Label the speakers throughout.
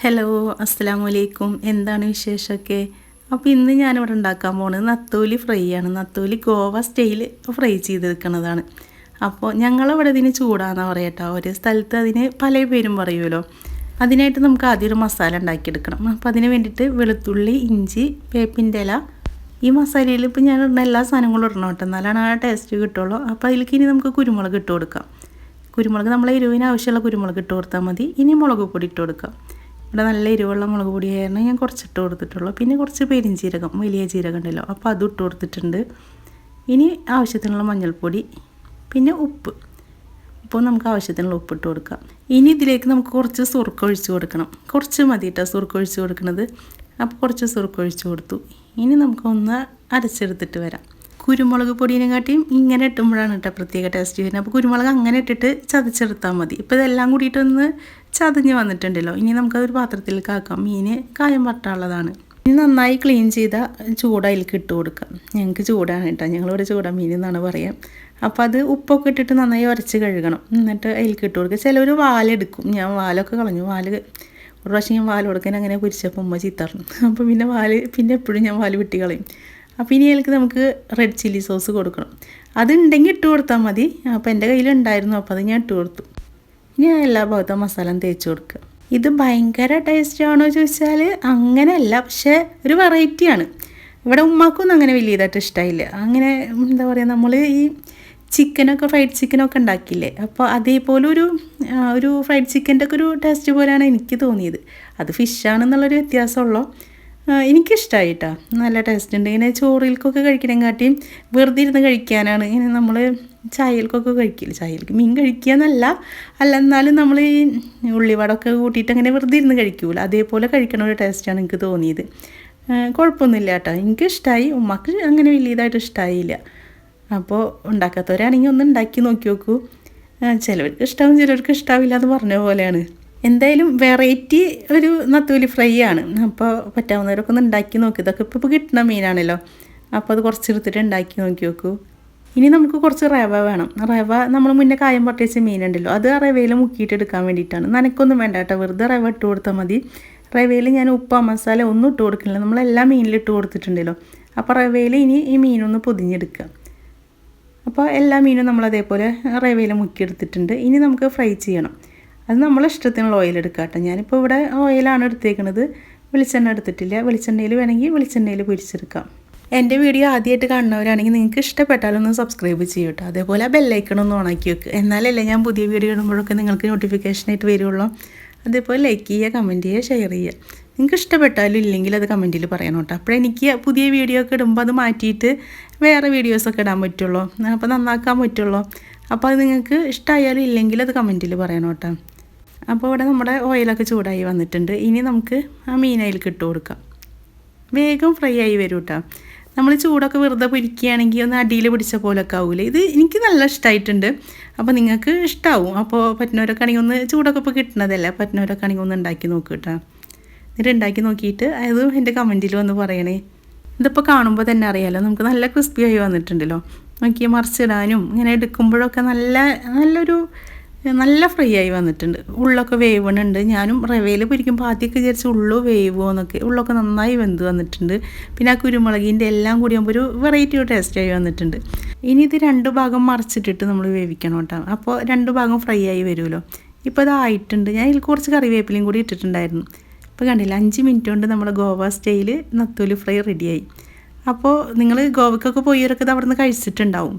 Speaker 1: Hello അസ്സാം വലൈക്കും എന്താണ് വിശേഷമൊക്കെ? അപ്പോൾ ഇന്ന് ഞാനിവിടെ ഉണ്ടാക്കാൻ പോണത് നത്തോലി ഫ്രൈ ആണ്. നത്തോലി ഗോവ സ്റ്റൈൽ ഫ്രൈ ചെയ്തെടുക്കുന്നതാണ്. അപ്പോൾ ഞങ്ങളവിടെ ഇതിന് ചൂടാന്നാണ് പറയട്ടോ ഒരു സ്ഥലത്ത് അതിന് പല പേരും പറയുമല്ലോ അതിനായിട്ട് നമുക്ക് ആദ്യം ഒരു മസാല ഉണ്ടാക്കിയെടുക്കണം. അപ്പോൾ അതിന് വേണ്ടിയിട്ട് വെളുത്തുള്ളി ഇഞ്ചി വേപ്പിന്റെ ഇല. ഈ മസാലയിൽ ഇപ്പോൾ ഞാൻ ഇടുന്ന എല്ലാ സാധനങ്ങളും ഇടണം കേട്ടോ എന്നാലാണ് ആ ടേസ്റ്റ് കിട്ടുള്ളൂ. അപ്പോൾ അതിലേക്ക് ഇനി നമുക്ക് കുരുമുളക് ഇട്ട് കൊടുക്കാം. കുരുമുളക് നമ്മളെ എരിവിന് ആവശ്യമുള്ള കുരുമുളക് ഇട്ട് കൊടുത്താൽ മതി. ഇനി മുളക് പൊടി ഇട്ട് കൊടുക്കാം. ഇവിടെ നല്ല എരിവുള്ള മുളക് പൊടിയായിരുന്നു. ഞാൻ കുറച്ചിട്ട് കൊടുത്തിട്ടുള്ളൂ. പിന്നെ കുറച്ച് പെരിഞ്ചീരകം വലിയ ജീരകം ഉണ്ടല്ലോ. അപ്പോൾ അതും ഇട്ട് കൊടുത്തിട്ടുണ്ട്. ഇനി ആവശ്യത്തിനുള്ള മഞ്ഞൾപ്പൊടി പിന്നെ ഉപ്പ്. അപ്പോൾ നമുക്ക് ആവശ്യത്തിനുള്ള ഉപ്പ് ഇട്ട് കൊടുക്കാം. ഇനി ഇതിലേക്ക് നമുക്ക് കുറച്ച് സുറുക്ക ഒഴിച്ച് കൊടുക്കണം. കുറച്ച് മതി കേട്ടോ സുറുക്ക ഒഴിച്ച് കൊടുക്കുന്നത്. അപ്പോൾ കുറച്ച് സുറുക്ക ഒഴിച്ച് കൊടുത്തു. ഇനി നമുക്കൊന്ന് അരച്ചെടുത്തിട്ട് വരാം. കുരുമുളക് പൊടിയെ കാട്ടിയും ഇങ്ങനെ ഇട്ടുമ്പോഴാണ് കേട്ടോ പ്രത്യേക ടേസ്റ്റ് വരുന്നത്. അപ്പോൾ കുരുമുളക് അങ്ങനെ ഇട്ടിട്ട് ചതച്ചെടുത്താൽ മതി. ഇപ്പോൾ ഇതെല്ലാം കൂടിയിട്ടൊന്ന് ചതഞ്ഞ് വന്നിട്ടുണ്ടല്ലോ. ഇനി നമുക്കതൊരു പാത്രത്തിലേക്ക് ആക്കാം. മീൻ കായം പട്ടാനുള്ളതാണ് ഇനി നന്നായി ക്ലീൻ ചെയ്ത ചൂട അതിലേക്ക് ഇട്ട് കൊടുക്കാം. ഞങ്ങൾക്ക് ചൂടാണ് കേട്ടോ. ഞങ്ങളിവിടെ ചൂടാ മീൻ എന്നാണ് പറയാം. അപ്പോൾ അത് ഉപ്പൊക്കെ ഇട്ടിട്ട് നന്നായി ഉരച്ച് കഴുകണം. എന്നിട്ട് അതിലേക്ക് ഇട്ട് കൊടുക്കുക. ചിലവർ വാലെടുക്കും ഞാൻ വാലൊക്കെ കളഞ്ഞു. വാൽ ഒരു പ്രാവശ്യം ഞാൻ വാൽ കൊടുക്കാൻ അങ്ങനെ പൊരിച്ചപ്പോൾ ഉമ്മ ചീത്തറന്നു അപ്പോൾ പിന്നെ വാൽ പിന്നെ എപ്പോഴും ഞാൻ വാൽ വെട്ടി കളയും. അപ്പോൾ ഇനി അതിലേക്ക് നമുക്ക് റെഡ് ചില്ലി സോസ് കൊടുക്കണം. അതുണ്ടെങ്കിൽ ഇട്ട് കൊടുത്താൽ മതി. അപ്പോൾ എന്റെ കയ്യിലുണ്ടായിരുന്നു അപ്പോൾ അത് ഞാൻ ഇട്ട് കൊടുത്തു. ഇനി എല്ലാ ഭാഗത്തും മസാല തേച്ച് കൊടുക്കുക. ഇത് ഭയങ്കര ടേസ്റ്റ് ആണോ ചോദിച്ചാൽ അങ്ങനെയല്ല. പക്ഷേ ഒരു വെറൈറ്റിയാണ് ഇവിടെ ഉമ്മാക്കൊന്നും അങ്ങനെ വലിയ ഇതായിട്ട് ഇഷ്ടമായില്ല അങ്ങനെ എന്താ പറയുക നമ്മൾ ഈ ചിക്കനൊക്കെ ഫ്രൈഡ് ചിക്കനൊക്കെ ഉണ്ടാക്കിയില്ലേ? അപ്പോൾ അതേപോലെ ഒരു ഒരു ഫ്രൈഡ് ചിക്കന്റെ ഒക്കെ ഒരു ടേസ്റ്റ് പോലെയാണ് എനിക്ക് തോന്നിയത്. അത് ഫിഷാണെന്നുള്ളൊരു വ്യത്യാസമുള്ളൂ. എനിക്കിഷ്ടമായി കേട്ടോ നല്ല ടേസ്റ്റ് ഉണ്ട്. ഇങ്ങനെ ചോറിൽക്കൊക്കെ കഴിക്കണേക്കാട്ടിയും വെറുതെ ഇരുന്ന് കഴിക്കാനാണ്. ഇങ്ങനെ നമ്മൾ ചായൽക്കൊക്കെ കഴിക്കില്ല? ചായൽക്ക് മീൻ കഴിക്കുക എന്നല്ല അല്ല എന്നാലും നമ്മൾ ഈ ഉള്ളിവടമൊക്കെ കൂട്ടിയിട്ട് അങ്ങനെ വെറുതെ ഇരുന്ന് കഴിക്കൂല. അതേപോലെ കഴിക്കണ ഒരു ടേസ്റ്റാണ് എനിക്ക് തോന്നിയത്. കുഴപ്പമൊന്നുമില്ല കേട്ടോ എനിക്കിഷ്ടമായി ഉമ്മക്ക് അങ്ങനെ വലിയതായിട്ട് ഇഷ്ടമായില്ല അപ്പോൾ ഉണ്ടാക്കാത്തവരാണെങ്കിൽ ഒന്ന് ഉണ്ടാക്കി നോക്കി നോക്കൂ. ചിലവർക്ക് ഇഷ്ടാവും ചിലവർക്ക് ഇഷ്ടാവില്ല എന്ന് പറഞ്ഞ പോലെയാണ്. എന്തായാലും വെറൈറ്റി ഒരു നത്തൂലി ഫ്രൈ ആണ്. അപ്പോൾ പറ്റാവുന്നവരൊക്കെ ഒന്ന് ഉണ്ടാക്കി നോക്കി. ഇതൊക്കെ ഇപ്പോൾ ഇപ്പോൾ കിട്ടുന്ന മീനാണല്ലോ. അപ്പോൾ അത് കുറച്ചെടുത്തിട്ട് ഉണ്ടാക്കി നോക്കി നോക്കൂ. ഇനി നമുക്ക് കുറച്ച് റവ വേണം. റവ നമ്മൾ മുന്നേ കായം പൊട്ടിച്ച മീനുണ്ടല്ലോ. അത് റവയിൽ മുക്കിയിട്ട് എടുക്കാൻ വേണ്ടിയിട്ടാണ്. നനക്കൊന്നും വേണ്ട കേട്ടോ. വെറുതെ റവ ഇട്ട് കൊടുത്താൽ മതി. റവയിൽ ഞാൻ ഉപ്പ മസാല ഒന്നും ഇട്ട് കൊടുക്കില്ല നമ്മളെല്ലാം മീനിൽ ഇട്ട് കൊടുത്തിട്ടുണ്ടല്ലോ. അപ്പോൾ റവയിൽ ഇനി ഈ മീനൊന്ന് പൊതിഞ്ഞെടുക്കുക അപ്പോൾ എല്ലാ മീനും നമ്മൾ അതേപോലെ റവയിൽ മുക്കിയെടുത്തിട്ടുണ്ട്. ഇനി നമുക്ക് ഫ്രൈ ചെയ്യണം. അത് നമ്മളെ ഇഷ്ടത്തിനുള്ള ഓയിൽ എടുക്കുക കേട്ടോ. ഞാനിപ്പോൾ ഇവിടെ ഓയിലാണ് എടുത്തേക്കുന്നത് വെളിച്ചെണ്ണ എടുത്തിട്ടില്ല. വെളിച്ചെണ്ണയിൽ വേണമെങ്കിൽ വെളിച്ചെണ്ണയിൽ പൊരിച്ചെടുക്കാം. എന്റെ വീഡിയോ ആദ്യമായിട്ട് കാണുന്നവരാണെങ്കിൽ നിങ്ങൾക്ക് ഇഷ്ടപ്പെട്ടാലൊന്ന് സബ്സ്ക്രൈബ് ചെയ്യൂ കേട്ടോ. അതേപോലെ ആ ബെല്ലൈക്കൺ ഒന്ന് ഓണാക്കി വെക്കുക എന്നാലല്ലേ ഞാൻ പുതിയ വീഡിയോ ഇടുമ്പോഴൊക്കെ നിങ്ങൾക്ക് നോട്ടിഫിക്കേഷനായിട്ട് വരുള്ളൂ. അതേപോലെ ലൈക്ക് ചെയ്യുക കമന്റ് ചെയ്യുക ഷെയർ ചെയ്യുക. നിങ്ങൾക്ക് ഇഷ്ടപ്പെട്ടാലും ഇല്ലെങ്കിൽ അത് കമന്റിൽ പറയണം കേട്ടോ. അപ്പോൾ എനിക്ക് പുതിയ വീഡിയോ ഒക്കെ ഇടുമ്പോൾ അത് മാറ്റിയിട്ട് വേറെ വീഡിയോസൊക്കെ ഇടാൻ പറ്റുള്ളൂ. അപ്പോൾ നന്നാക്കാൻ പറ്റുള്ളൂ. അപ്പോൾ അത് നിങ്ങൾക്ക് ഇഷ്ടമായാലും ഇല്ലെങ്കിൽ അത് കമന്റിൽ പറയണം കേട്ടോ. അപ്പോൾ ഇവിടെ നമ്മുടെ ഓയിലൊക്കെ ചൂടായി വന്നിട്ടുണ്ട്. ഇനി നമുക്ക് ആ മീൻ മീനയിലേക്ക് ഇട്ട് കൊടുക്കാം. വേഗം ഫ്രൈ ആയി വരും കേട്ടോ നമ്മൾ ചൂടൊക്കെ വെറുതെ പൊരിക്കുകയാണെങ്കിൽ ഒന്ന് അടിയിൽ പിടിച്ച പോലൊക്കെ ആവില്ല ഇത് എനിക്ക് നല്ല ഇഷ്ടമായിട്ടുണ്ട് അപ്പോൾ നിങ്ങൾക്ക് ഇഷ്ടമാവും അപ്പോൾ പറ്റുന്നവരൊക്കെ ആണെങ്കിൽ ഒന്ന് ചൂടൊക്കെ ഇപ്പോൾ കിട്ടുന്നതല്ലേ? പറ്റുന്നവരൊക്കെ ആണെങ്കിൽ ഒന്ന് ഉണ്ടാക്കി നോക്കുക കേട്ടോ എന്നിട്ട് ഉണ്ടാക്കി നോക്കിയിട്ട് അത് എന്റെ കമന്റിൽ വന്ന് പറയണേ. ഇതിപ്പോൾ കാണുമ്പോൾ തന്നെ അറിയാമല്ലോ നമുക്ക് നല്ല ക്രിസ്പി ആയി വന്നിട്ടുണ്ടല്ലോ. നോക്കി മറിച്ചിടാനും ഇങ്ങനെ എടുക്കുമ്പോഴൊക്കെ നല്ല നല്ലൊരു നല്ല ഫ്രൈ ആയി വന്നിട്ടുണ്ട്. ഉള്ളൊക്കെ വേവണുണ്ട് ഞാനും റവയിൽ പൊരിക്കുമ്പോൾ ആദ്യമൊക്കെ വിചാരിച്ച് ഉള്ളു വേവോ എന്നൊക്കെ. ഉള്ളൊക്കെ നന്നായി വെന്ത് വന്നിട്ടുണ്ട്. പിന്നെ ആ കുരുമുളകിന്റെ എല്ലാം കൂടി ആകുമ്പോൾ ഒരു വെറൈറ്റി ടേസ്റ്റ് ആയി വന്നിട്ടുണ്ട്. ഇനി ഇത് രണ്ട് ഭാഗം മറിച്ചിട്ടിട്ട് നമ്മൾ വേവിക്കണം കേട്ടോ. അപ്പോൾ രണ്ട് ഭാഗം ഫ്രൈ ആയി വരുമല്ലോ. ഇപ്പോൾ ഇതായിട്ടുണ്ട് ഞാൻ ഇതിൽ കുറച്ച് കറിവേപ്പിലയും കൂടി ഇട്ടിട്ടുണ്ടായിരുന്നു. ഇപ്പോൾ കണ്ടില്ല അഞ്ച് മിനിറ്റ് കൊണ്ട് നമ്മുടെ ഗോവ സ്റ്റൈൽ നത്തോലി ഫ്രൈ റെഡിയായി അപ്പോൾ നിങ്ങൾ ഗോവയ്ക്കൊക്കെ പോയവരൊക്കെ ഇത് അവിടെ നിന്ന് കഴിച്ചിട്ടുണ്ടാവും.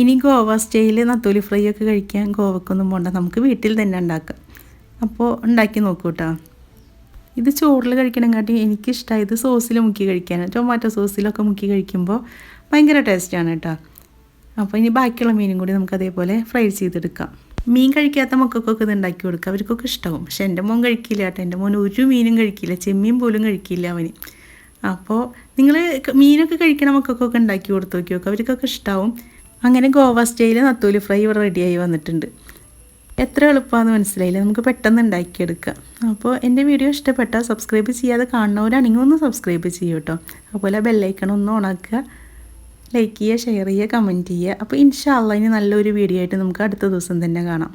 Speaker 1: ഇനി ഗോവ സ്റ്റൈൽ നത്തോലി ഫ്രൈ ഒക്കെ കഴിക്കാൻ ഗോവക്കൊന്നും പോണ്ട. നമുക്ക് വീട്ടിൽ തന്നെ ഉണ്ടാക്കാം. അപ്പോൾ ഉണ്ടാക്കി നോക്കൂ കേട്ടോ ഇത് ചോറിൽ കഴിക്കണമെങ്കാട്ടി എനിക്കിഷ്ടമായത് സോസിൽ മുക്കി കഴിക്കാനാണ് ടൊമാറ്റോ സോസിലൊക്കെ മുക്കി കഴിക്കുമ്പോൾ ഭയങ്കര ടേസ്റ്റാണ് കേട്ടോ അപ്പോൾ ഇനി ബാക്കിയുള്ള മീനും കൂടി നമുക്ക് അതേപോലെ ഫ്രൈ ചെയ്തെടുക്കാം. മീൻ കഴിക്കാത്ത മക്കൾക്കൊക്കെ ഇത് ഉണ്ടാക്കി കൊടുക്കുക അവർക്കൊക്കെ ഇഷ്ടമാവും പക്ഷെ എന്റെ മോൻ കഴിക്കില്ല കേട്ടോ എന്റെ മോൻ ഒരു മീനും കഴിക്കില്ല. ചെമ്മീൻ പോലും കഴിക്കില്ല അവന്. അപ്പോൾ നിങ്ങൾ മീനൊക്കെ കഴിക്കണ മക്കൾക്കൊക്കെ ഉണ്ടാക്കി കൊടുത്തു നോക്കി നോക്കുക അവർക്കൊക്കെ ഇഷ്ടമാവും അങ്ങനെ ഗോവ സ്റ്റൈൽ നത്തൂലി ഫ്രൈ ഇവിടെ റെഡിയായി വന്നിട്ടുണ്ട്. എത്ര എളുപ്പമാണെന്ന് മനസ്സിലായില്ല? നമുക്ക് പെട്ടെന്ന് ഉണ്ടാക്കിയെടുക്കാം. അപ്പോൾ എന്റെ വീഡിയോ ഇഷ്ടപ്പെട്ടാൽ സബ്സ്ക്രൈബ് ചെയ്യാതെ കാണുന്നവരാണെങ്കിൽ ഒന്ന് സബ്സ്ക്രൈബ് ചെയ്യൂ കേട്ടോ അതുപോലെ ബെല്ലൈക്കൺ ഒന്ന് ഓണാക്കുക. ലൈക്ക് ചെയ്യുക ഷെയർ ചെയ്യുക കമന്റ് ചെയ്യുക. അപ്പോൾ ഇൻഷാല്ല ഇനി നല്ലൊരു വീഡിയോ ആയിട്ട് നമുക്ക് അടുത്ത ദിവസം തന്നെ കാണാം.